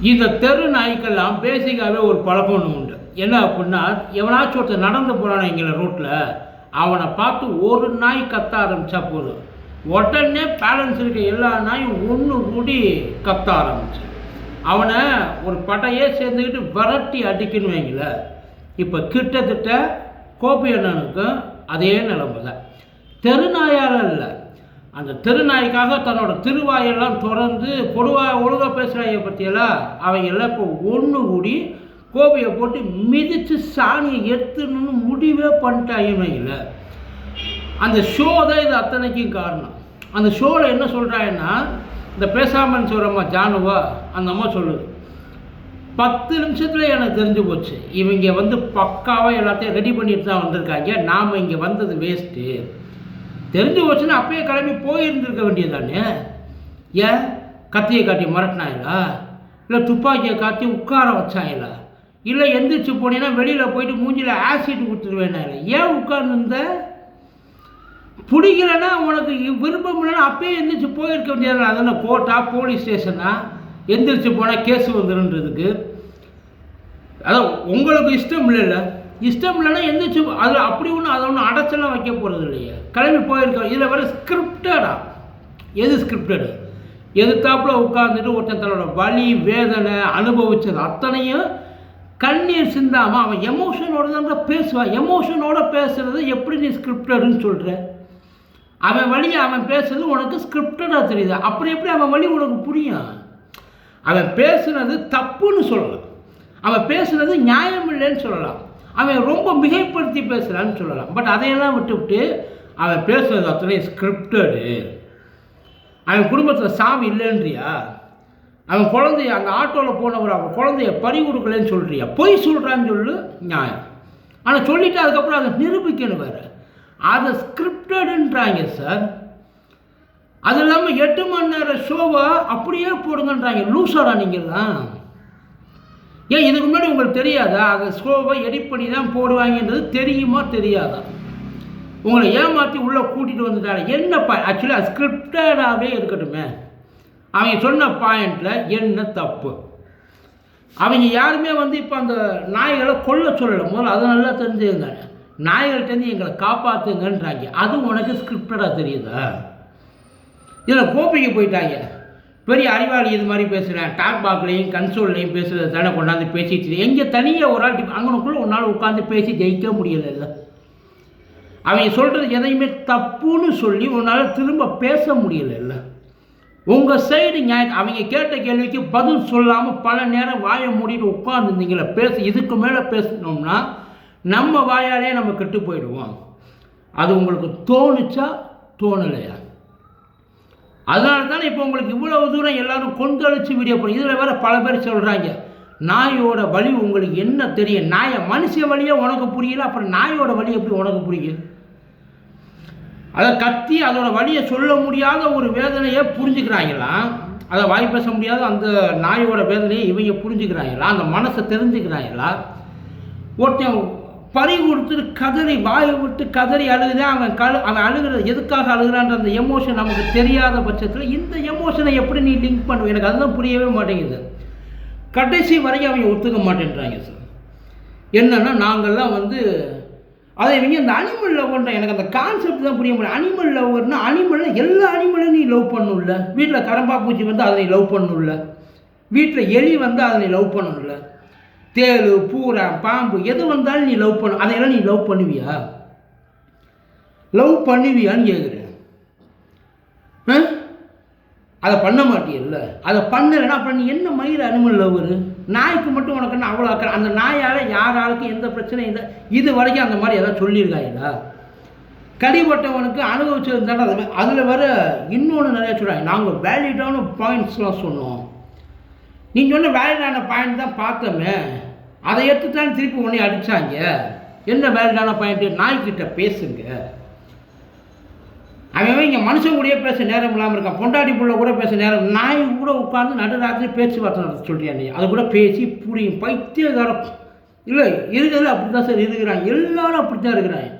இந்த தெரு நாய்க்கெல்லாம் பேசிக்காகவே ஒரு பழக்கம் ஒன்று உண்டு. என்ன அப்படின்னா எவனாச்சும் ஒருத்தர் நடந்து போகிறான் எங்களை ரோட்டில் அவனை பார்த்து ஒரு நாய் கத்த ஆரம்பித்தா போதும் உடனே பேலன்ஸ் இருக்க எல்லா நாயும் ஒன்று கூடி கத்த ஆரம்பிச்சு. அவனை ஒரு படையே சேர்ந்துக்கிட்டு விரட்டி அடிக்கணும் வைங்கள இப்போ கிட்டத்தட்ட கோபி அண்ணனுக்கும் அதே நிலைமை தான் தெருநாயால் இல்லை அந்த தெருநாய்க்காக தன்னோட திருவாயெல்லாம் திறந்து பொதுவாக ஒழுங்காக பேசுகிறாங்க பற்றியெல்லாம் அவங்க எல்லாம் இப்போ ஒன்று கூடி கோபியை போட்டு மிதித்து சாணியை எடுத்துணுன்னு முடிவே பண்ணிட்டாங்க அந்த ஷோ தான் இது அத்தனைக்கும் காரணம். அந்த ஷோவில் என்ன சொல்கிறாங்கன்னா இந்த பேசாமல் சொல்கிறம்மா ஜானுவா அந்த அம்மா சொல்லுது பத்து நிமிஷத்தில் எனக்கு தெரிஞ்சு போச்சு. இவங்க வந்து பக்காவாக எல்லாத்தையும் ரெடி பண்ணிட்டு தான் வந்திருக்காங்க. நாம் இங்கே வந்தது வேஸ்ட்டு தெரிஞ்சு போச்சுன்னா அப்பயே கிளம்பி போயிருந்துருக்க வேண்டியதானே ஏன் கத்தியை காட்டி மிரட்டினாங்களா இல்லை துப்பாக்கியை காட்டி உட்கார வச்சாயிலா? இல்லை எந்திரிச்சு போனீங்கன்னா வெளியில் போயிட்டு மூஞ்சில் ஆசிட் கொடுத்துருவேனாங்களா ஏன் உட்கார்ந்துருந்த? பிடிக்கலன்னா உனக்கு விருப்பம் இல்லைன்னா அப்பயே எந்திரிச்சு போயிருக்க வேண்டியது அதெல்லாம் கோர்ட்டா போலீஸ் ஸ்டேஷனா? எந்திரிச்சு போனால் கேஸ் வந்துருன்றதுக்கு. அதான் உங்களுக்கு இஷ்டம் இல்லைல்ல? இஷ்டம் இல்லைன்னா எந்திரிச்சு அதில் அப்படி ஒன்றும் அதை ஒன்றும் அடைச்செல்லாம் வைக்க போகிறது இல்லையே. கிளம்பி போயிருக்கோம். இதில் வர ஸ்கிரிப்டடா எது ஸ்கிரிப்டடு எதிர்த்தாப்புல உட்காந்துட்டு ஒருத்தன் தன்னோட வலி வேதனை அனுபவிச்சது அத்தனையும் கண்ணீர் சிந்தாமல் அவன் எமோஷனோட தான் பேசுவான் எமோஷனோட பேசுறது எப்படி நீ ஸ்கிரிப்டடுன்னு சொல்கிற அவன் வழி அவன் பேசுறது உனக்கு ஸ்கிரிப்டடாக தெரியுது. அப்புறம் எப்படி அவன் வழி உனக்கு புரியும்? அவன் பேசுனது தப்புன்னு சொல்லலாம். அவன் பேசுனது நியாயம் இல்லைன்னு சொல்லலாம். அவன் ரொம்ப மிகைப்படுத்தி பேசுகிறான்னு சொல்லலாம். பட் அதையெல்லாம் விட்டுவிட்டு அவன் பேசுகிறது அத்தனை ஸ்கிரிப்டடு அவன் குடும்பத்தில் சாமி இல்லைன்றியா? அவன் குழந்தைய அந்த ஆட்டோவில் போனவர் அவன் குழந்தைய பறி கொடுக்கலன்னு சொல்கிறியா பொய் சொல்கிறான்னு சொல்லு நியாயம். ஆனால் சொல்லிட்டு அதுக்கப்புறம் அதை நிரூபிக்கணும் வேறு. அதை ஸ்கிரிப்டடுன்றாங்க சார் அது இல்லாமல் எட்டு மணி நேரம் ஷோவை அப்படியே போடுங்கன்றாங்க. லூசாரா நீங்கள்லாம். ஏன் இதுக்கு முன்னாடி உங்களுக்கு தெரியாதா? அதை ஷோவை எடிட் பண்ணி தான் போடுவாங்கன்றது தெரியுமா தெரியாதா? உங்களை ஏமாற்றி உள்ளே கூட்டிகிட்டு வந்துட்டாங்க என்ன பா ஆக்சுவலாக ஸ்கிரிப்டடாகவே இருக்கட்டுமே. அவங்க சொன்ன பாயிண்டில் என்ன தப்பு? அவங்க யாருமே வந்து இப்போ அந்த நாய்களை கொல்ல சொல்லலை. முதல்ல அதை நல்லா தெரிஞ்சுங்க நாய்கள்கிட்டருந்து எங்களை காப்பாற்றுங்கன்றாங்க அது உனக்கு ஸ்கிரிப்டடாக தெரியுதா? இதில் கோப்பைக்கு போயிட்டாங்க. பெரிய அறிவாளி இது மாதிரி பேசுகிறேன் டாக் பாக்லேயும் கன்சோல்லையும் பேசுகிறத தானே கொண்டாந்து பேசிட்டு எங்கே தனியாக ஒரு ஆள் அங்கனுக்குள்ளே ஒரு நாள் உட்காந்து பேசி ஜெயிக்க முடியலைல்ல. அவங்க சொல்கிறது எதையுமே தப்புன்னு சொல்லி உன்னால் திரும்ப பேச முடியலைல்ல. உங்கள் சைடு நியாய அவங்க கேட்ட கேள்விக்கு பதில் சொல்லாமல் பல நேரம் வாயை மூடிட்டு உட்காந்துருந்தீங்களே பேச இதுக்கு மேலே பேசணும்னா நம்ம வாயாலே நம்ம கெட்டு போயிடுவோம். அது உங்களுக்கு தோணுச்சா? தோணலையா? அதனால தானே இப்போ உங்களுக்கு இவ்வளவு தூரம் எல்லாரும் கொந்தளிச்சு வீடியோ போடுறோம் இதில் வேற பல பேர் சொல்கிறாங்க நாயோட வழி உங்களுக்கு என்ன தெரியும்? நாயை மனுஷ வழியே உனக்கு புரியல? அப்புறம் நாயோட வழி எப்படி உனக்கு புரியும்? அதை கத்தி அதோட வழியை சொல்ல முடியாத ஒரு வேதனையை புரிஞ்சுக்கிறாங்களாம் அதை வாய் பேச முடியாத அந்த நாயோட வேதனையை இவங்க புரிஞ்சுக்கிறாங்களா? அந்த மனசை தெரிஞ்சுக்கிறாங்களா? ஒருத்தன் பறி கொடுத்துட்டு கதறி வாயை விட்டு கதறி அழுகுதே அவன் கழு அவன் அழுகிறது எதுக்காக அழுகிறான்ற அந்த எமோஷன் நமக்கு தெரியாத பட்சத்தில் இந்த எமோஷனை எப்படி நீ லிங்க் பண்ணுவ? எனக்கு அதுதான் புரியவே மாட்டேங்குது. கடைசி வரைக்கும் அவங்க ஒத்துக்க மாட்டேன்றாங்க சார். என்னென்னா நாங்கள்லாம் வந்து அதை இவங்க இந்த அனிமல் லவ்ன்ற எனக்கு அந்த கான்செப்ட் தான் புரிய முடியும் அனிமல் லவ்னா அனிமலில் எல்லா அனிமலையும் நீ லவ் பண்ணும்ல வீட்டில் கரம்பா பூச்சி வந்து அதை நீ லவ் பண்ணும்ல வீட்டில் எலி வந்து அதை நீ லவ் பண்ணணும்ல தேள் பூரா பாம்பு எது வந்தாலும் நீ லவ் பண்ண. அதையெல்லாம் நீ லவ் பண்ணுவியா? லவ் பண்ணுவியான்னு கேட்குறேன் ஆ? அதை பண்ண மாட்டியல்ல. அதை பண்ணலைன்னா அப்புறம் நீ என்ன மயிர் அனிமல் லவ்வர் நாய்க்கு மட்டும் உனக்கு என்ன அவ்வளோ அக்கறை? அந்த நாயால் யார் ஆளுக்கும் எந்த பிரச்சனையும் இல்லை. இது வரைக்கும் அந்த மாதிரி ஏதாவது சொல்லியிருக்காங்களா கடிபட்டவனுக்கு அனுபவிச்சிருந்தாலும் அது அதில் வர இன்னொன்று நிறைய சொல்கிறாங்க நாங்கள் வேலிடான பாயிண்ட்ஸ்லாம் சொன்னோம். நீ சொன்ன வேலிடான பாயிண்ட் தான் பார்த்தோமே. அதை எடுத்துட்டாலும் திருப்பி உன்னை அடித்தாங்க என்ன வேல்டான பாயிண்ட்டு நாய்க்கிட்ட பேசுங்க. அவன் இங்கே மனுஷன் கூடயே பேச நேரம் இல்லாமல் இருக்கான். பொண்டாட்டி புள்ள கூட பேச நேரம் நாய் கூட உட்காந்து நடுராத்திரி பேச்சுவார்த்தை நடத்த சொல்றியா நீ? அது கூட பேசி புரியும். பைத்தியகாரம். இல்லை இருக்கிறது அப்படி தான் சார் இருக்கிறாங்க. எல்லாரும் அப்படி தான் இருக்கிறாங்க.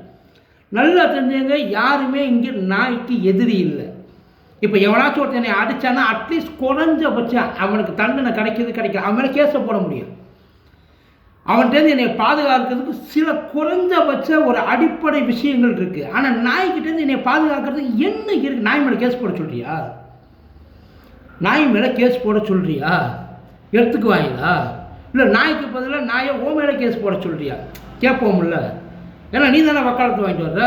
நல்லா தெரிஞ்சவங்க யாருமே இங்கே நாய்க்கு எதிரி இல்லை. இப்போ எவனாச்சும் ஒருத்தனை அடித்தானா அட்லீஸ்ட் குறைஞ்சபட்சம் அவனுக்கு தண்டனை கிடைக்கிது கிடைக்கல. அவன் மேலே கேஸை போட முடியும். அவன்கிட்ட என்னை பாதுகாக்கிறதுக்கு சில குறைஞ்சபட்ச ஒரு அடிப்படை விஷயங்கள் இருக்குது ஆனால் நாய்கிட்டேருந்து என்னை பாதுகாக்கிறதுக்கு என்ன இருக்குது நாய் மேலே கேஸ் போட சொல்கிறியா நாய் மேலே கேஸ் போட சொல்கிறியா எடுத்துக்கு எடுத்துக்குவாங்களா இல்லை நாய்க்கு பதிலாக நாயை ஓ மேலே கேஸ் போட சொல்கிறியா கேட்போம்ல ஏன்னா நீ தானே வக்காலத்து வாங்கிட்டு வர்ற?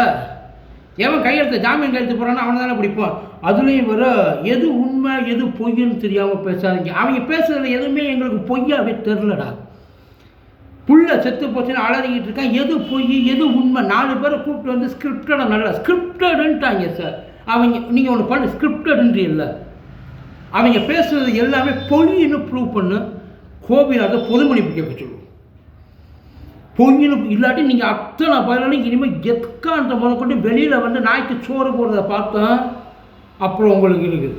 எவன் கையெழுத்து ஜாமீன் கையெழுத்து போகிறான்னா அவனை தானே பிடிப்போம் அதுலேயும் வர எது உண்மை எது பொய்ன்னு தெரியாமல் பேசாதீங்க. அவங்க பேசுகிறதுல எதுவுமே எங்களுக்கு பொய்யாவே தெரிலடா புள்ள செத்து போச்சுன்னு அலறிக்கிட்டு இருக்கான். எது பொய் எது உண்மை? நாலு பேரை கூப்பிட்டு வந்து ஸ்கிரிப்டட நல்லா ஸ்கிரிப்டடுன்ட்டாங்க சார். அவங்க நீங்கள் ஒன்று பண்ணு ஸ்கிரிப்டடுன்றி இல்லை அவங்க பேசுறது எல்லாமே பொய்ன்னு ப்ரூவ் பண்ணு. கோபிநாத பொதுமணிப்பு கேட்க சொல்லுவோம். பொய்னு இல்லாட்டி நீங்கள் அத்தனை பதினாலும் இனிமேல் எத்கான்ற முதல் கொண்டு வெளியில் வந்து நாய்க்கு சோறு போடுறத பார்த்தோம் அப்புறம் உங்களுக்கு இருக்குது.